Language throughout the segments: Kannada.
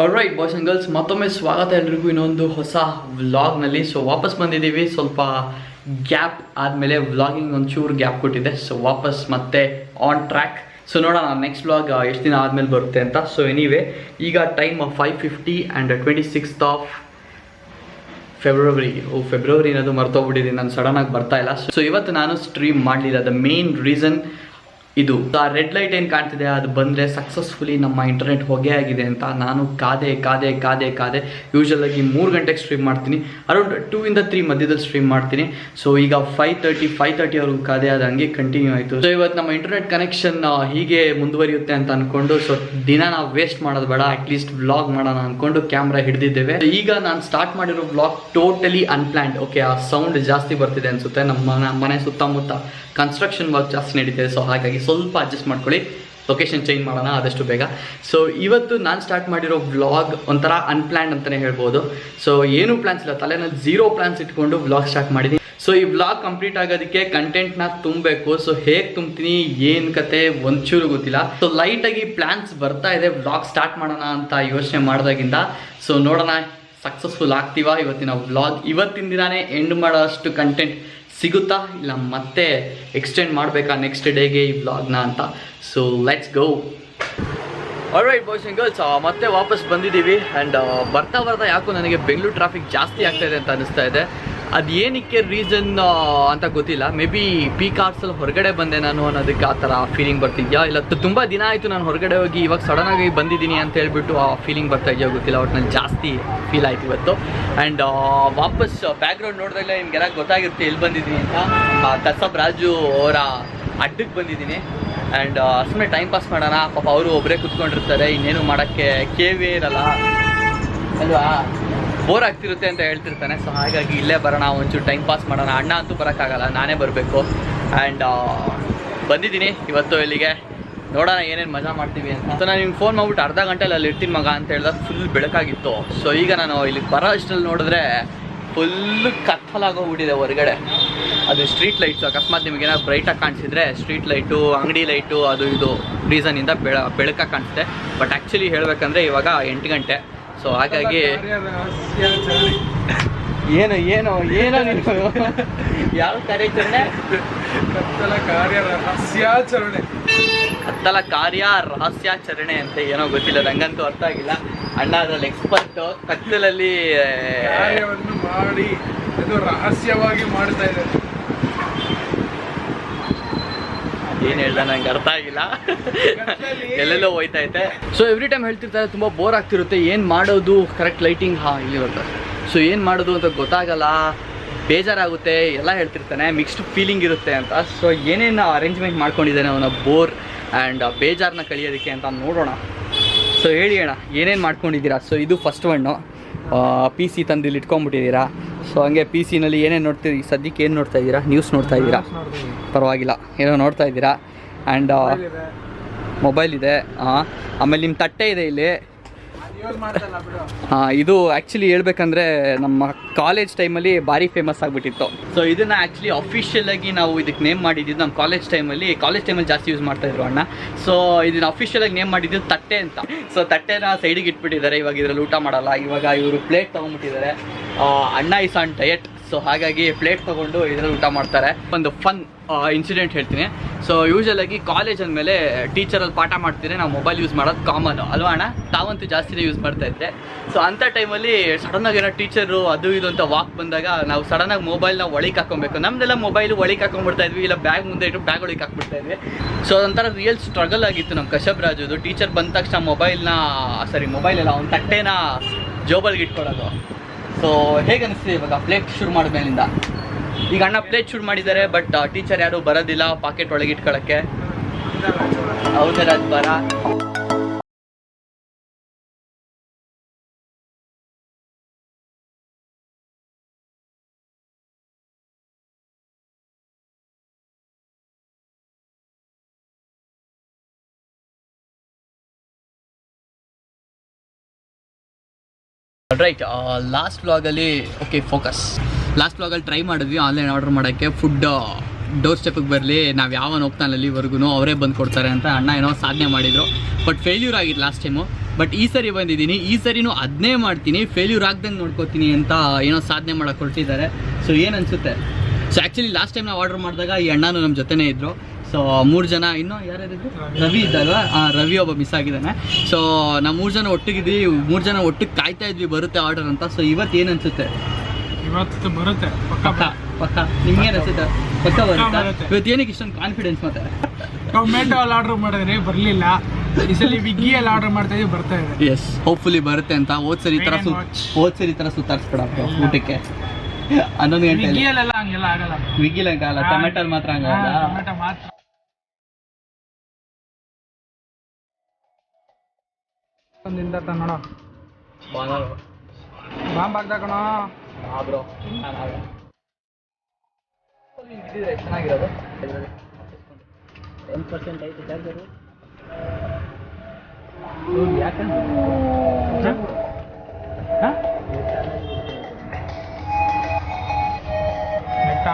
ಆಲ್ರೈಟ್ ಬಾಯ್ಸ್ ಆ್ಯಂಡ್ ಗರ್ಲ್ಸ್ ಮತ್ತೊಮ್ಮೆ ಸ್ವಾಗತ ಎಲ್ರಿಗೂ. ಇನ್ನೊಂದು ಹೊಸ ವ್ಲಾಗ್ನಲ್ಲಿ ಸೊ ವಾಪಸ್ ಬಂದಿದ್ದೀವಿ. ಸ್ವಲ್ಪ ಗ್ಯಾಪ್ ಆದಮೇಲೆ ವ್ಲಾಗಿಂಗ್ ಒಂಚೂರು ಗ್ಯಾಪ್ ಕೊಟ್ಟಿದೆ. ಸೊ ವಾಪಸ್ ಮತ್ತೆ ಆನ್ ಟ್ರ್ಯಾಕ್ ಸೊ ನೋಡೋಣ ನೆಕ್ಸ್ಟ್ ವ್ಲಾಗ್ ಎಷ್ಟು ದಿನ ಆದಮೇಲೆ ಬರುತ್ತೆ ಅಂತ. ಸೊ ಎನಿವೆ ಈಗ time five fifty and twenty sixth of February O February ಅನ್ನೋದು ಮರ್ತೋಗ್ಬಿಟ್ಟಿದ್ದೀನಿ. ನಾನು ಸಡನ್ನಾಗಿ ಬರ್ತಾ ಇಲ್ಲ. ಸೊ ಇವತ್ತು ನಾನು ಸ್ಟ್ರೀಮ್ ಮಾಡಲಿಲ್ಲ. ದ ಮೇನ್ ರೀಸನ್ ಇದು. ಆ ರೆಡ್ ಲೈಟ್ ಏನು ಕಾಣ್ತಿದೆ? ಅದು ಬಂದರೆ ಸಕ್ಸಸ್ಫುಲಿ ನಮ್ಮ ಇಂಟರ್ನೆಟ್ ಹೊಗೆ ಆಗಿದೆ ಅಂತ ನಾನು ಕಾದೆ ಕಾದೆ ಕಾದೆ ಕಾದೆ ಯೂಶಲ್ ಆಗಿ ಮೂರು ಗಂಟೆಗೆ ಸ್ಟ್ರೀಮ್ ಮಾಡ್ತೀನಿ. ಅರೌಂಡ್ ಟೂ ಇಂದ ತ್ರೀ ಮಧ್ಯದಲ್ಲಿ ಸ್ಟ್ರೀಮ್ ಮಾಡ್ತೀನಿ. ಸೊ ಈಗ ಫೈವ್ ತರ್ಟಿ ಫೈವ್ ತರ್ಟಿವರೆಗೂ ಕಾದೆ ಆದ ಹಂಗೆ ಕಂಟಿನ್ಯೂ ಆಯಿತು. ಸೊ ಇವತ್ತು ನಮ್ಮ ಇಂಟರ್ನೆಟ್ ಕನೆಕ್ಷನ್ ಹೀಗೆ ಮುಂದುವರಿಯುತ್ತೆ ಅಂತ ಅಂದ್ಕೊಂಡು ಸೊ ದಿನ ನಾವು ವೇಸ್ಟ್ ಮಾಡೋದು ಬೇಡ. ಅಟ್ಲೀಸ್ಟ್ ವ್ಲಾಗ್ ಮಾಡೋಣ ಅಂದ್ಕೊಂಡು ಕ್ಯಾಮ್ರಾ ಹಿಡಿದಿದ್ದೇವೆ. ಈಗ ನಾನು ಸ್ಟಾರ್ಟ್ ಮಾಡಿರೋ ವ್ಲಾಗ್ ಟೋಟಲಿ ಅನ್ಪ್ಲಾನ್ಡ್ ಓಕೆ ಆ ಸೌಂಡ್ ಜಾಸ್ತಿ ಬರ್ತಿದೆ ಅನ್ಸುತ್ತೆ ನಮ್ಮ ಮನೆ ಸುತ್ತಮುತ್ತ. ಕನ್ಸ್ಟ್ರಕ್ಷನ್ ವರ್ಕ್ ಜಾಸ್ತಿ ನಡೀತಿದೆ ಸೊ ಹಾಗಾಗಿ ಸ್ವಲ್ಪ ಅಡ್ಜಸ್ಟ್ ಮಾಡ್ಕೊಳ್ಳಿ. ಲೊಕೇಶನ್ ಚೇಂಜ್ ಮಾಡೋಣ, ಆದಷ್ಟು ಬೇಗ. ಸೊ ಇವತ್ತು ನಾನು ಸ್ಟಾರ್ಟ್ ಮಾಡಿರೋ ವ್ಲಾಗ್ ಒಂಥರ ಅನ್ಪ್ಲ್ಯಾನ್ಡ್ ಅಂತಲೇ ಹೇಳ್ಬೋದು. ಸೊ ಏನೂ ಪ್ಲ್ಯಾನ್ಸ್ ಇಲ್ಲ. ತಲೆನಲ್ಲಿ ಝೀರೋ ಪ್ಲ್ಯಾನ್ಸ್ ಇಟ್ಕೊಂಡು ವ್ಲಾಗ್ ಸ್ಟಾರ್ಟ್ ಮಾಡಿದ್ದೀನಿ ಸೊ ಈ ವ್ಲಾಗ್ ಕಂಪ್ಲೀಟ್ ಆಗೋದಕ್ಕೆ ಕಂಟೆಂಟ್ನ ತುಂಬಬೇಕು. ಸೊ ಹೇಗೆ ತುಂಬ್ತೀನಿ, ಏನು ಕತೆ, ಒಂಚೂರು ಗೊತ್ತಿಲ್ಲ. ಸೊ ಲೈಟಾಗಿ ಪ್ಲ್ಯಾನ್ಸ್ ಬರ್ತಾ ಇದೆ. ವ್ಲಾಗ್ ಸ್ಟಾರ್ಟ್ ಮಾಡೋಣ ಅಂತ ಯೋಚನೆ ಮಾಡಿದಾಗಿಂದ. ಸೊ ನೋಡೋಣ ಸಕ್ಸಸ್ಫುಲ್ ಆಗ್ತೀವ ಇವತ್ತಿನ ವ್ಲಾಗ್ ಇವತ್ತಿನ ದಿನಾನೇ ಎಂಡ್ ಮಾಡೋಷ್ಟು ಕಂಟೆಂಟ್ ಸಿಗುತ್ತಾ ಇಲ್ಲ ಮತ್ತೆ ಎಕ್ಸ್ಟೆಂಡ್ ಮಾಡಬೇಕಾ ನೆಕ್ಸ್ಟ್ ಡೇಗೆ ಈ ವ್ಲಾಗ್ನ ಅಂತ. So let's go alright boys and girls ಮತ್ತೆ ವಾಪಸ್ ಬಂದಿದ್ದೀವಿ. ಆ್ಯಂಡ್ ಬರ್ತಾ ಬರ್ತಾ ಯಾಕೋ ನನಗೆ ಬೆಂಗಳೂರು ಟ್ರಾಫಿಕ್ ಜಾಸ್ತಿ ಆಗ್ತಾಯಿದೆ ಅಂತ ಅನಿಸ್ತಾ ಇದೆ. ಅದು ಏನಕ್ಕೆ ರೀಸನ್ ಅಂತ ಗೊತ್ತಿಲ್ಲ. ಮೇ ಬಿ ಪಿ ಕಾರ್ಸಲ್ಲಿ ಹೊರಗಡೆ ಬಂದೆ ನಾನು ಅನ್ನೋದಕ್ಕೆ ಆ ಥರ ಫೀಲಿಂಗ್ ಬರ್ತಿದ್ಯಾ? ಇಲ್ಲ ತುಂಬ ದಿನ ಆಯಿತು ನಾನು ಹೊರಗಡೆ ಹೋಗಿ ಇವಾಗ ಸಡನ್ನಾಗಿ ಬಂದಿದ್ದೀನಿ ಅಂತ ಹೇಳ್ಬಿಟ್ಟು ಆ ಫೀಲಿಂಗ್ ಬರ್ತಾ ಇದೆಯಾ ಗೊತ್ತಿಲ್ಲ. ನಾನು ಜಾಸ್ತಿ ಫೀಲ್ ಆಯ್ತು ಇವತ್ತು. ಆ್ಯಂಡ್ ವಾಪಸ್ ಬ್ಯಾಕ್ಗ್ರೌಂಡ್ ನೋಡಿದಾಗಲೇ ನಿಮಗೆಲ್ಲ ಗೊತ್ತಾಗಿರುತ್ತೆ ಎಲ್ಲಿ ಬಂದಿದ್ದೀನಿ ಅಂತ. ಆ, ಕಸಬ್ ರಾಜು ಅವರ ಅಡ್ಡಕ್ಕೆ ಬಂದಿದ್ದೀನಿ. ಆ್ಯಂಡ್ ಸುಮ್ಮನೆ ಟೈಮ್ ಪಾಸ್ ಮಾಡೋಣ. ಪಾಪ ಅವರು ಒಬ್ಬರೇ ಕುತ್ಕೊಂಡಿರ್ತಾರೆ. ಇನ್ನೇನು ಮಾಡೋಕ್ಕೆ ಕೇವೇ ಇರಲ್ಲ. ಅಲ್ವಾ? ಬೋರ್ ಆಗ್ತಿರುತ್ತೆ ಅಂತ ಹೇಳ್ತಿರ್ತಾನೆ. ಸೊ ಹಾಗಾಗಿ ಇಲ್ಲೇ ಬರೋಣ, ಒಂಚೂರು ಟೈಮ್ ಪಾಸ್ ಮಾಡೋಣ. ಅಣ್ಣ ಅಂತೂ ಬರೋಕ್ಕಾಗಲ್ಲ, ನಾನೇ ಬರಬೇಕು. ಆ್ಯಂಡ್ ಬಂದಿದ್ದೀನಿ ಇವತ್ತು ಇಲ್ಲಿಗೆ. ನೋಡೋಣ ಏನೇನು ಮಜಾ ಮಾಡ್ತೀವಿ ಅಂತ. ಸೊ ನಾನು ನಿಮ್ಗೆ ಫೋನ್ ಮಾಡ್ಬಿಟ್ಟು ಅರ್ಧ ಗಂಟೆಲಿ ಅಲ್ಲಿ ಇರ್ತೀನಿ ಮಗ ಅಂತ ಹೇಳಿದಾಗ ಫುಲ್ ಬೆಳಕಾಗಿತ್ತು. ಸೊ ಈಗ ನಾನು ಇಲ್ಲಿಗೆ ಬರೋ ಅಷ್ಟರಲ್ಲಿ ನೋಡಿದ್ರೆ ಫುಲ್ಲು ಕತ್ತಲಾಗೋಗ್ಬಿಟ್ಟಿದೆ ಹೊರಗಡೆ. ಅದು ಸ್ಟ್ರೀಟ್ ಲೈಟ್ಸು ಅಕಸ್ಮಾತ್ ನಿಮಗೆ ಏನಾದ್ರು ಬ್ರೈಟಾಗಿ ಕಾಣಿಸಿದ್ರೆ ಸ್ಟ್ರೀಟ್ ಲೈಟು ಅಂಗಡಿ ಲೈಟು ಅದು ಇದು ರೀಸನಿಂದ ಬೆಳ, ಬೆಳಕಾಗಿ ಕಾಣಿಸುತ್ತೆ. ಬಟ್ ಆ್ಯಕ್ಚುಲಿ ಹೇಳಬೇಕಂದ್ರೆ ಇವಾಗ ಎಂಟು ಗಂಟೆ. ಸೊ ಹಾಗಾಗಿ ಏನು ಏನು ಏನೋ ನೀನು ಯಾವ ಕಾರ್ಯಾಚರಣೆ? ಕತ್ತಲ ಕಾರ್ಯ ರಹಸ್ಯಾಚರಣೆ. ಕತ್ತಲ ಕಾರ್ಯ ರಹಸ್ಯಾಚರಣೆ ಅಂತ ಏನೋ ಗೊತ್ತಿಲ್ಲ ನಂಗಂತೂ ಅರ್ಥ ಆಗಿಲ್ಲ. ಅಣ್ಣ ಅದ್ರಲ್ಲಿ ಎಕ್ಸ್ಪರ್ಟ್ ಕತ್ತಲಲ್ಲಿ ಕಾರ್ಯವನ್ನು ಮಾಡಿ ಅದು ರಹಸ್ಯವಾಗಿ ಮಾಡ್ತಾ ಇದ್ದಾರೆ. ಏನು ಹೇಳ್ದ ನಂಗೆ ಅರ್ಥ ಆಗಿಲ್ಲ. ಎಲ್ಲೆಲ್ಲೋ ಹೋಯ್ತೈತೆ ಸೊ ಎವ್ರಿ ಟೈಮ್ ಹೇಳ್ತಿರ್ತಾರೆ ತುಂಬ ಬೋರ್ ಆಗ್ತಿರುತ್ತೆ ಏನು ಮಾಡೋದು? ಕರೆಕ್ಟ್ ಲೈಟಿಂಗ್ ಹಾ ಇಲ್ಲಿ ಬರ್ತಾರೆ ಸೊ ಏನು ಮಾಡೋದು ಅಂತ ಗೊತ್ತಾಗಲ್ಲ. ಬೇಜಾರಾಗುತ್ತೆ ಎಲ್ಲ ಹೇಳ್ತಿರ್ತಾನೆ ಮಿಕ್ಸ್ಡ್ ಫೀಲಿಂಗ್ ಇರುತ್ತೆ ಅಂತ. ಸೊ ಏನೇನು ಅರೇಂಜ್ಮೆಂಟ್ ಮಾಡ್ಕೊಂಡಿದ್ದಾನೆ ಅವನ ಬೋರ್ ಆ್ಯಂಡ್ ಬೇಜಾರನ್ನ ಕಳಿಯೋದಕ್ಕೆ ಅಂತ ನೋಡೋಣ. ಸೊ ಹೇಳಿ ಅಣ್ಣ ಏನೇನು ಮಾಡ್ಕೊಂಡಿದ್ದೀರಾ? ಸೊ ಇದು ಫಸ್ಟ್ ಒಣ್ಣು ಪಿ ಸಿ ತಂದು ಇಲ್ಲಿ ಇಟ್ಕೊಂಡ್ಬಿಟ್ಟಿದ್ದೀರಾ? ಸೊ ಹಂಗೆ ಪಿ ಸಿನಲ್ಲಿ ಏನೇನು ನೋಡ್ತೀರಿ? ಸದ್ಯಕ್ಕೆ ಏನು ನೋಡ್ತಾ ಇದ್ದೀರಾ? ನ್ಯೂಸ್ ನೋಡ್ತಾ ಇದ್ದೀರಾ? ಪರವಾಗಿಲ್ಲ. ಏನೋ ನೋಡ್ತಾ ಇದ್ದೀರಾ? ಆ್ಯಂಡ್ ಮೊಬೈಲ್ ಇದೆ. ಹಾಂ ಆಮೇಲೆ ನಿಮ್ಮ ತಟ್ಟೆ ಇದೆ ಇಲ್ಲಿ. ಹಾಂ ಇದು ಆ್ಯಕ್ಚುಲಿ ಹೇಳ್ಬೇಕಂದ್ರೆ ನಮ್ಮ ಕಾಲೇಜ್ ಟೈಮಲ್ಲಿ ಭಾರಿ ಫೇಮಸ್ ಆಗಿಬಿಟ್ಟಿತ್ತು. ಸೊ ಇದನ್ನು ಆ್ಯಕ್ಚುಲಿ ಅಫಿಷಿಯಲ್ ಆಗಿ ನಾವು ಇದಕ್ಕೆ ನೇಮ್ ಮಾಡಿದ್ದು ನಮ್ಮ ಕಾಲೇಜ್ ಟೈಮಲ್ಲಿ ಕಾಲೇಜ್ ಟೈಮಲ್ಲಿ ಜಾಸ್ತಿ ಯೂಸ್ ಮಾಡ್ತಾ ಇದ್ರು ಅಣ್ಣ. ಸೊ ಇದನ್ನ ಅಫಿಷಿಯಲ್ ಆಗಿ ನೇಮ್ ಮಾಡಿದ್ದು ತಟ್ಟೆ ಅಂತ. ಸೊ ತಟ್ಟೆನ ಸೈಡಿಗೆ ಇಟ್ಬಿಟ್ಟಿದ್ದಾರೆ. ಇವಾಗ ಇದರಲ್ಲಿ ಊಟ ಮಾಡಲ್ಲ. ಇವಾಗ ಇವರು ಪ್ಲೇಟ್ ತೊಗೊಂಡ್ಬಿಟ್ಟಿದ್ದಾರೆ. ಅಣ್ಣ ಇಸ್ ಆನ್ ಡಯಟ್ ಸೊ ಹಾಗಾಗಿ ಪ್ಲೇಟ್ ತೊಗೊಂಡು ಇದರಲ್ಲಿ ಊಟ ಮಾಡ್ತಾರೆ. ಒಂದು ಫನ್ ಇನ್ಸಿಡೆಂಟ್ ಹೇಳ್ತೀನಿ. ಸೊ ಆಗಿ ಕಾಲೇಜ್ ಅಂದಮೇಲೆ ಟೀಚರಲ್ಲಿ ಪಾಠ ಮಾಡ್ತೀನಿ ನಾವು ಮೊಬೈಲ್ ಯೂಸ್ ಮಾಡೋದು ಕಾಮನ್ ಅಲ್ವಾ ಅಣ್ಣ? ತಾವಂತೂ ಜಾಸ್ತಿನೇ ಯೂಸ್ ಮಾಡ್ತಾ ಇದ್ದೆ ಸೊ ಅಂಥ ಟೈಮಲ್ಲಿ ಸಡನ್ನಾಗಿ ಏನೋ ಟೀಚರು ಅದು ಇದು ಅಂತ ವಾಕ್ ಬಂದಾಗ ನಾವು ಸಡನ್ನಾಗಿ ಮೊಬೈಲ್ನ ಒಳಗೆ ಹಾಕೊಬೇಕು. ನಮ್ದೆಲ್ಲ ಮೊಬೈಲ್ ಒಳಗೆ ಹಾಕೊಂಡ್ಬಿಡ್ತಾ ಇದ್ವಿ. ಇಲ್ಲ ಬ್ಯಾಗ್ ಮುಂದೆ ಇಟ್ಟು ಬ್ಯಾಗ್ ಒಳಗೆ ಹಾಕ್ಬಿಡ್ತಾ ಇದ್ವಿ. ಸೊ ಅದೊಂಥರ ರಿಯಲ್ ಸ್ಟ್ರಗಲ್ ಆಗಿತ್ತು ನಮ್ಮ ಕಶ್ಯಪ್ ರಾಜುದು. ಟೀಚರ್ ಬಂದ ತಕ್ಷಣ ಮೊಬೈಲ್ನ ಸಾರಿ ಮೊಬೈಲ್ ಅಲ್ಲ, ಅವ್ನ ತಟ್ಟೆನ ಜೋಬಲ್ಗೆ ಇಟ್ಕೊಳ್ಳೋದು ಸೊ ಹೇಗೆ ಅನಿಸ್ತಿದೆ ಇವಾಗ ಪ್ಲೇಟ್ ಶುರು ಮಾಡಿದ್ಮೇಲಿಂದ ಈಗ ಅಣ್ಣ ಪ್ಲೇಟ್ ಶುರು ಮಾಡಿದ್ದಾರೆ ಬಟ್ ಟೀಚರ್ ಯಾರು ಬರೋದಿಲ್ಲ ಪಾಕೆಟ್ ಒಳಗೆ ಇಟ್ಕೊಳ್ಳೋಕ್ಕೆ ಹೌದಾ ಅದು ಬರ ರೈಟ್ ಲಾಸ್ಟ್ ವ್ಲಾಗಲ್ಲಿ ಓಕೆ ಫೋಕಸ್ ಲಾಸ್ಟ್ ವ್ಲಾಗಲ್ಲಿ ಟ್ರೈ ಮಾಡಿದ್ವಿ ಆನ್ಲೈನ್ ಆರ್ಡರ್ ಮಾಡೋಕ್ಕೆ. ಫುಡ್ ಡೋರ್ ಸ್ಟೆಪ್ಪಿಗೆ ಬರಲಿ. ನಾವು ಯಾವ ಹೋಗ್ತಾನೆ ಅಲ್ಲಿವರೆಗೂ ಅವರೇ ಬಂದು ಕೊಡ್ತಾರೆ ಅಂತ ಅಣ್ಣ ಏನೋ ಸಾಧನೆ ಮಾಡಿದರು. ಬಟ್ ಫೇಲ್ಯೂರ್ ಆಗಿತ್ತು ಲಾಸ್ಟ್ ಟೈಮು ಬಟ್ ಈ ಸರಿ ಬಂದಿದ್ದೀನಿ. ಈ ಸರಿನೂ ಅದನ್ನೇ ಮಾಡ್ತೀನಿ. ಫೇಲ್ಯೂರ್ ಆಗ್ದಂಗೆ ನೋಡ್ಕೋತೀನಿ ಅಂತ ಏನೋ ಸಾಧನೆ ಮಾಡೋಕೆ ಹೊರಟಿದ್ದಾರೆ. ಸೊ ಏನು ಅನಿಸುತ್ತೆ? ಸೊ ಆ್ಯಕ್ಚುಲಿ ಲಾಸ್ಟ್ ಟೈಮ್ ನಾವು ಆರ್ಡರ್ ಮಾಡಿದಾಗ ಈ ಅಣ್ಣನೂ ನಮ್ಮ ಜೊತೆನೇ ಇದ್ದರು ಸೊ ಮೂರು ಜನ ಇನ್ನೂ ಯಾರ್ಯಾರಿದ್ರು? ರವಿ ಇದ್ದಲ್ವಾ ಹಾಂ ರವಿ ಒಬ್ಬ ಮಿಸ್ ಆಗಿದ್ದಾನೆ. ಸೊ ನಾವು ಮೂರು ಜನ ಒಟ್ಟಿಗಿದ್ವಿ ಮೂರು ಜನ ಒಟ್ಟಿಗೆ ಕಾಯ್ತಾ ಇದ್ವಿ ಬರುತ್ತೆ ಆರ್ಡರ್ ಅಂತ. ಸೊ ಇವತ್ತು ಏನು ಅನಿಸುತ್ತೆ? ಇವತ್ತು ಬರುತ್ತೆ. ಪಕ್ಕ ಪಕ್ಕ ನಿಮ್ಗೆ ಅನಿಸುತ್ತೆ? ಪಕ್ಕ ಬರುತ್ತೆ. ಇವತ್ತು ಏನಕ್ಕೆ ಇಷ್ಟೊಂದು ಕಾನ್ಫಿಡೆನ್ಸ್ ಮತ್ತೆ? ಟೊಮೆಟೊ ಅಲ್ಲಿ ಆರ್ಡರ್ ಮಾಡಿದ್ರೆ ಬರಲಿಲ್ಲ. ಈ ಸಲ ವಿಗ್ಗಿಯಲ್ಲಿ ಆರ್ಡರ್ ಮಾಡ್ತಾ ಇದ್ದೀವಿ ಬರ್ತಾ ಇದೆ. ಎಸ್ ಹೋಪ್ಫುಲಿ ಬರುತ್ತೆ ಅಂತ. ಹೋದ್ ಸರಿ ಈ ಥರ ಸು. ಹೋದ್ ಸರಿ ಈ ಥರ ಸುತ್ತಾಡ್ಸ್ಬಿಡಪ್ಪ ಊಟಕ್ಕೆ. ಹನ್ನೊಂದು ಗಂಟೆ ವಿಗ್ಗಿಯಲ್ಲೆಲ್ಲ ಹಂಗೆಲ್ಲ ಆಗಲ್ಲ. ವಿಗಿಲ್ ಹಂಗಲ್ಲ ಟೊಮೆಟೊ ಮಾತ್ರ ಹಂಗಲ್ಲ ಟೊಮೆಟೊ ಮಾತ್ರ. ಒಂದಿಂದ ನೋಡೋ. ಬಾಂಬ್ ಹಾಕ್ದ ಕಣೋ. ಚೆನ್ನಾಗಿರೋದು. ಟೆನ್ ಪರ್ಸೆಂಟ್ ಐತೆ ಚಾರ್ಜರು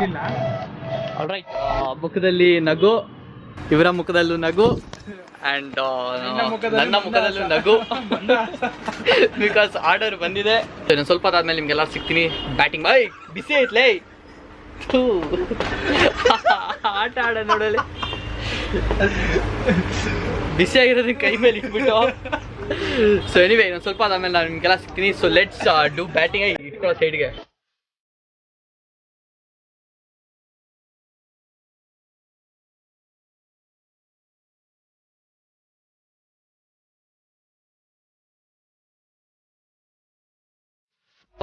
ಇಲ್ಲ. ಆಲ್ರೈಟ್ ಮುಖದಲ್ಲಿ ನಗು. ಇವರ ಮುಖದಲ್ಲೂ ನಗು. ನಿನ್ನ ಮುಖದಲ್ಲೂ ನನ್ನ ಮುಖದಲ್ಲೂ ನಗು. ಬಿಕಾಸ್ ಆರ್ಡರ್ ಬಂದಿದೆ. ಸ್ವಲ್ಪ ಆದ್ಮೇಲೆ ನಿಮ್ಗೆಲ್ಲ ಸಿಗ್ತೀನಿ. ಬ್ಯಾಟಿಂಗ್ ಬಾಯ್ ಬಿಸಿ ಐತ್ಲೇ. ಆಟ ಆಡ ನೋಡಲಿ ಬಿಸಿ ಆಗಿರೋದು ಕೈ ಮೇಲೆ ಇಟ್ಬಿಟ್ಟು. ಸೊ ಎನಿವೆ ಇನ್ನೊಂದು ಸ್ವಲ್ಪ ಆದ್ಮೇಲೆ ನಾನು ನಿಮ್ಗೆಲ್ಲ ಸಿಗ್ತೀನಿ. ಸೊ ಲೆಟ್ಸ್ ಡೂ ಬ್ಯಾಟಿಂಗ್ ಇಟ್ಕೊಳ್ಳೋ ಸೈಡ್ಗೆ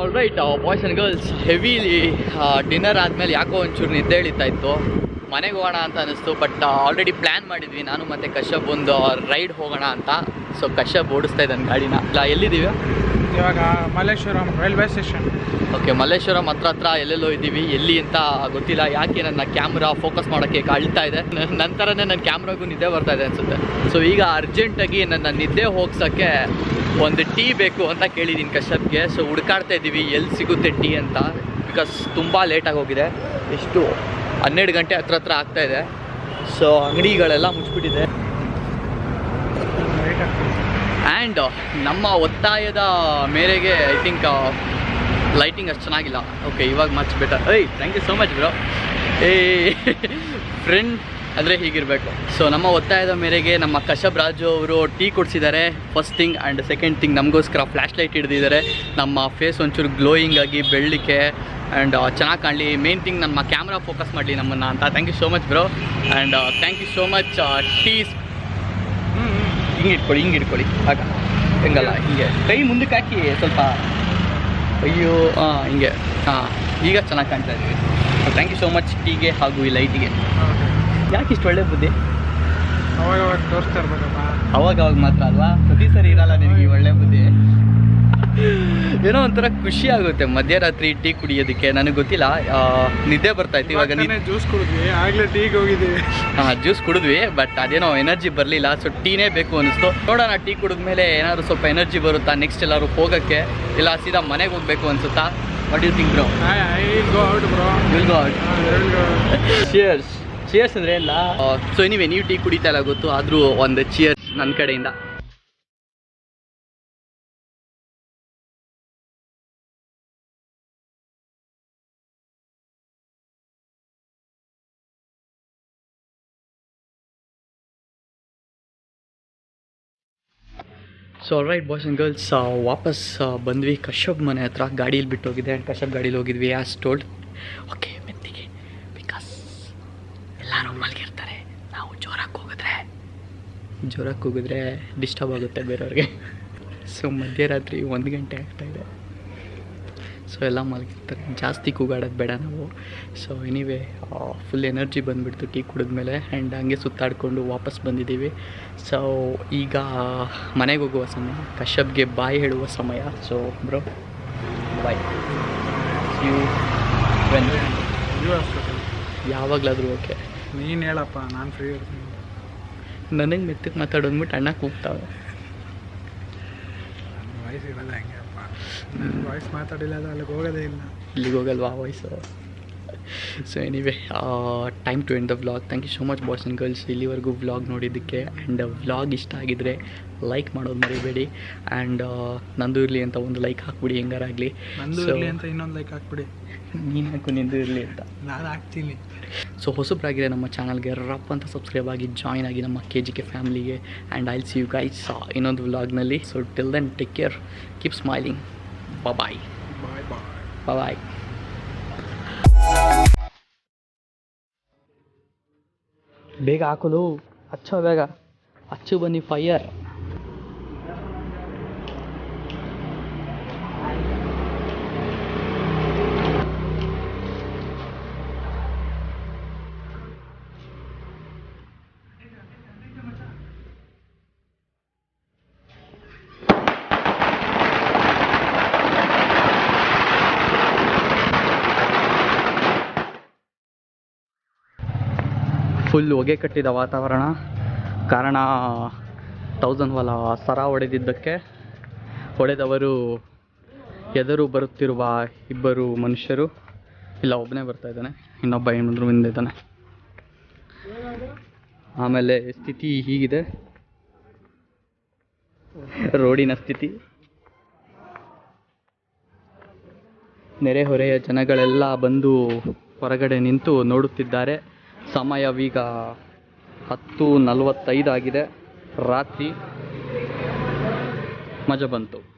alright boys and girls heavily dinner ಆದಮೇಲೆ ಯಾಕೋ ಒಂಚೂರು ನಿದ್ದೆ ಎಳಿತಾ ಇತ್ತು. ಮನೆಗೆ ಹೋಗೋಣ ಅಂತ ಅನ್ನಿಸ್ತು ಬಟ್ ಆಲ್ರೆಡಿ ಪ್ಲ್ಯಾನ್ ಮಾಡಿದ್ವಿ. ನಾನು ಮತ್ತು ಕಶ್ಯಪ್ ಒಂದು ರೈಡ್ ಹೋಗೋಣ ಅಂತ. ಸೊ ಕಶ್ಯಪ್ ಓಡಿಸ್ತಾ ಇದ್ದಾನೆ ಗಾಡಿನ. ಇಲ್ಲ ಎಲ್ಲಿದ್ದೀವಿ? ಇವಾಗ Malleshwaram railway station okay Malleshwaram ಹತ್ರ ಹತ್ರ ಎಲ್ಲೆಲ್ಲೋ ಇದ್ದೀವಿ. ಎಲ್ಲಿ ಅಂತ ಗೊತ್ತಿಲ್ಲ. ಯಾಕೆ ನನ್ನ ಕ್ಯಾಮ್ರಾ ಫೋಕಸ್ ಮಾಡೋಕ್ಕೆ ಕಳ್ತಾ ಇದೆ. ನಂತರನೇ ನನ್ನ ಕ್ಯಾಮ್ರಾಗೂ ನಿದ್ದೆ ಬರ್ತಾ ಇದೆ ಅನಿಸುತ್ತೆ. ಸೊ ಈಗ ಅರ್ಜೆಂಟಾಗಿ ನನ್ನ ನಿದ್ದೆ ಹೋಗ್ಸೋಕ್ಕೆ ಒಂದು ಟೀ ಬೇಕು ಅಂತ ಕೇಳಿದ್ದೀನಿ ಕಶ್ಯಪ್ಗೆ. ಸೊ ಹುಡ್ಕಾಡ್ತಾ ಇದ್ದೀವಿ, ಎಲ್ಲಿ ಸಿಗುತ್ತೆ ಟೀ ಅಂತ. ಬಿಕಾಸ್ ತುಂಬ ಲೇಟಾಗಿ ಹೋಗಿದೆ. ಎಷ್ಟು ಹನ್ನೆರಡು ಗಂಟೆ ಹತ್ರ ಹತ್ರ ಇದೆ. ಸೊ ಅಂಗಡಿಗಳೆಲ್ಲ ಮುಚ್ಚಿಬಿಟ್ಟಿದೆ. ಆ್ಯಂಡ್ ನಮ್ಮ ಒತ್ತಾಯದ ಮೇರೆಗೆ ಐ ಥಿಂಕ್ ಲೈಟಿಂಗ್ ಅಷ್ಟು ಚೆನ್ನಾಗಿಲ್ಲ. ಓಕೆ ಇವಾಗ ಮಚ್ ಬೆಟರ್ ಏಯ್ thank you so much bro ಏ ಫ್ರೆಂಡ್ ಅಂದರೆ ಹೀಗಿರಬೇಕು. ಸೊ ನಮ್ಮ ಒತ್ತಾಯದ ಮೇರೆಗೆ ನಮ್ಮ ಕಶ್ಯಪ್ ರಾಜು ಅವರು tea ಕೊಡಿಸಿದ್ದಾರೆ. First thing and second thing ನಮಗೋಸ್ಕರ ಫ್ಲ್ಯಾಶ್ ಲೈಟ್ ಹಿಡಿದಿದ್ದಾರೆ. ನಮ್ಮ ಫೇಸ್ ಒಂಚೂರು ಗ್ಲೋಯಿಂಗ್ ಆಗಿ ಬೆಳ್ಳಿಕೆ ಆ್ಯಂಡ್ ಚೆನ್ನಾಗಿ ಕಾಣಲಿ. ಮೇನ್ ಥಿಂಗ್ ನಮ್ಮ ಕ್ಯಾಮ್ರಾ ಫೋಕಸ್ ಮಾಡಲಿ ನಮ್ಮನ್ನು ಅಂತ. Thank you so much bro and thank you so much tea ಹಿಂಗೆ ಇಟ್ಕೊಳ್ಳಿ ಹಿಂಗೆ ಇಟ್ಕೊಳ್ಳಿ ಆಗ. ಹೆಂಗಲ್ಲ, ಹಿಂಗೆ. ಕೈ ಮುಂದಕ್ಕೆ ಹಾಕಿ ಸ್ವಲ್ಪ. ಅಯ್ಯೋ ಹಾಂ ಹಿಂಗೆ. ಹಾಂ ಈಗ ಚೆನ್ನಾಗಿ ಕಾಣ್ತಾ ಇದ್ದೀವಿ ಥ್ಯಾಂಕ್ ಯು ಸೋ ಮಚ್ ಟೀಗೆ ಹಾಗೂ ಈ ಲೈಟಿಗೆ ಯಾಕೆ ಇಷ್ಟು ಒಳ್ಳೆ ಬುದ್ಧಿ? ಅವಾಗ ಅವಾಗ ತೋರಿಸ್ತಾ ಇರ್ಬೇಕಪ್ಪ. ಅವಾಗ ಅವಾಗ ಮಾತ್ರ ಅಲ್ವಾ? ಪ್ರತಿ ಸರಿ ಇರಲ್ಲ ನಿನಗೆ ಈ ಒಳ್ಳೆ ಬುದ್ಧಿ. ಏನೋ ಒಂಥರ ಖುಷಿ ಆಗುತ್ತೆ ಮಧ್ಯರಾತ್ರಿ ಟೀ ಕುಡಿಯೋದಕ್ಕೆ. ನನಗೆ ಗೊತ್ತಿಲ್ಲ ನಿದ್ದೆ ಬರ್ತಾ ಇತ್ತು ಇವಾಗ ಜ್ಯೂಸ್ ಕುಡಿದ್ವಿ. ಆಗ್ಲೇ ಟೀಗೆ ಹೋಗಿದ್ದೀವಿ ಹಾಂ ಜ್ಯೂಸ್ ಕುಡಿದ್ವಿ ಬಟ್ ಅದೇನೋ ಎನರ್ಜಿ ಬರಲಿಲ್ಲ ಸೊ ಟೀನೇ ಬೇಕು ಅನಿಸ್ತು. ನೋಡೋಣ ಟೀ ಕುಡಿದ್ಮೇಲೆ ಏನಾದರೂ ಸ್ವಲ್ಪ ಎನರ್ಜಿ ಬರುತ್ತಾ ನೆಕ್ಸ್ಟ್ ಎಲ್ಲರೂ ಹೋಗೋಕ್ಕೆ? ಇಲ್ಲ ಸೀದಾ ಮನೆಗೆ ಹೋಗಬೇಕು ಅನ್ಸುತ್ತಾ? What you think bro I go out bro will go cheers cheers ಅಂದ್ರೆ ಇಲ್ಲ. ಸೊ ಇನಿವೆ ನೀವು ಟೀ ಕುಡಿತಾ ಇಲ್ಲ ಗೊತ್ತು ಆದ್ರೂ ಒಂದು ಚಿಯರ್ಸ್ ನನ್ನ ಕಡೆಯಿಂದ. So right boys and girls ವಾಪಸ್ ಬಂದ್ವಿ ಕಶ್ಯಪ್ ಮನೆ ಹತ್ರ ಗಾಡೀಲಿ ಬಿಟ್ಟು ಹೋಗಿದೆ ಆ್ಯಂಡ್ ಕಶ್ಯಪ್ ಗಾಡೀಲಿ ಹೋಗಿದ್ವಿ ಆ್ಯಸ್ ಟೋಲ್ಡ್ ಓಕೆ ಮೆತ್ತಿಗೆ ಬಿಕಾಸ್ ಎಲ್ಲರೂ ಮಲಗಿರ್ತಾರೆ ನಾವು ಜೋರಾಗಿ ಹೋಗಿದ್ರೆ ಜೋರಾಗಿ ಕೂಗಿದ್ರೆ ಡಿಸ್ಟರ್ಬ್ ಆಗುತ್ತೆ ಬೇರೆಯವ್ರಿಗೆ. ಸೊ ಮಧ್ಯರಾತ್ರಿ ಒಂದು ಗಂಟೆ ಆಗ್ತಾಯಿದೆ ಸೊ ಎಲ್ಲ ಮಲಗಿರ್ತಾರೆ. ಜಾಸ್ತಿ ಕೂಗಾಡೋದು ಬೇಡ ನಾವು. ಸೊ ಎನಿವೇ ಫುಲ್ ಎನರ್ಜಿ ಬಂದುಬಿಡ್ತು ಟೀ ಕುಡಿದ್ಮೇಲೆ ಆ್ಯಂಡ್ ಹಂಗೆ ಸುತ್ತಾಡಿಕೊಂಡು ವಾಪಸ್ ಬಂದಿದ್ದೀವಿ. ಸೊ ಈಗ ಮನೆಗೆ ಹೋಗುವ ಸಮಯ. ಕಶ್ಯಪ್ಗೆ ಬಾಯಿ ಹೇಳುವ ಸಮಯ. So bro bye you when ಯಾವಾಗಲಾದರೂ ಓಕೆ ನೀನು ಹೇಳಪ್ಪ ನಾನು ಫ್ರೀ ಇರ್ತೀನಿ. ನನಗೆ ಮೆತ್ತಗೆ ಮಾತಾಡೋದ್ಬಿಟ್ಟು ಅಣ್ಣ ಕೂಗ್ತಾವೆ ವಾಯ್ಸ್ ಇರಲ್ಲ ಹೆಂಗೆ ವಾಯ್ಸ್ ಮಾತಾಡಿಲ್ಲ ಅಲ್ಲಿಗೆ ಹೋಗೋದೇ ಇಲ್ಲ. ಇಲ್ಲಿಗೆ ಹೋಗಲ್ವಾ voice so anyway time to end the vlog thank you so much boys and girls ಇಲ್ಲಿವರೆಗೂ ವ್ಲಾಗ್ ನೋಡಿದ್ದಕ್ಕೆ. ಆ್ಯಂಡ್ ವ್ಲಾಗ್ ಇಷ್ಟ ಆಗಿದ್ರೆ ಲೈಕ್ ಮಾಡೋದು ಮರಿಬೇಡಿ. ಆ್ಯಂಡ್ ನಂದು ಇರಲಿ ಅಂತ ಒಂದು ಲೈಕ್ ಹಾಕ್ಬಿಡಿ ಹೆಂಗಾರಾಗಲಿ ಇರ್ಲಿ ಅಂತ ಇನ್ನೊಂದು ಲೈಕ್ ಹಾಕ್ಬಿಡಿ. ನೀನು ಹಾಕು ನಿಂದು ಇರಲಿ ಅಂತ. ನಾನು ಹಾಕ್ತೀನಿ. ಸೊ ಹೊಸಬ್ರಾಗಿದೆ ನಮ್ಮ ಚಾನಲ್ಗೆ ರಪ್ ಅಂತ ಸಬ್ಸ್ಕ್ರೈಬ್ ಆಗಿ ಜಾಯ್ನ್ ಆಗಿ ನಮ್ಮ ಕೆ ಜಿ ಕೆ ಫ್ಯಾಮಿಲಿಗೆ and I'll see you guys ಇನ್ನೊಂದು ವ್ಲಾಗ್ನಲ್ಲಿ so till then take care keep smiling bye bye bye bye ಬೇಗ ಹಾಕಲು ಹಚ್ಚೋ ಬೇಗ. ಹಚ್ಚು ಬನ್ನಿ ಫೈಯರ್ ಫುಲ್ ಹೊಗೆ ಕಟ್ಟಿದ ವಾತಾವರಣ. ಕಾರಣ ಥೌಸಂಡ್ ವಲ ಸರ ಹೊಡೆದಿದ್ದಕ್ಕೆ ಹೊಡೆದವರು ಎದುರು ಬರುತ್ತಿರುವ ಇಬ್ಬರು ಮನುಷ್ಯರು, ಇಲ್ಲ ಒಬ್ಬನೇ ಬರ್ತಾ ಇದ್ದಾನೆ, ಇನ್ನೊಬ್ಬ ಏನಾದರೂ ಹಿಂದೆ ಇದ್ದಾನೆ. ಆಮೇಲೆ ಸ್ಥಿತಿ ಹೀಗಿದೆ. ರೋಡಿನ ಸ್ಥಿತಿ. ನೆರೆಹೊರೆಯ ಜನಗಳೆಲ್ಲ ಬಂದು ಹೊರಗಡೆ ನಿಂತು ನೋಡುತ್ತಿದ್ದಾರೆ. ಸಮಯವೀಗ ಹತ್ತು ನಲವತ್ತೈದು ಆಗಿದೆ. ರಾತ್ರಿ ಮಜ ಬಂತು.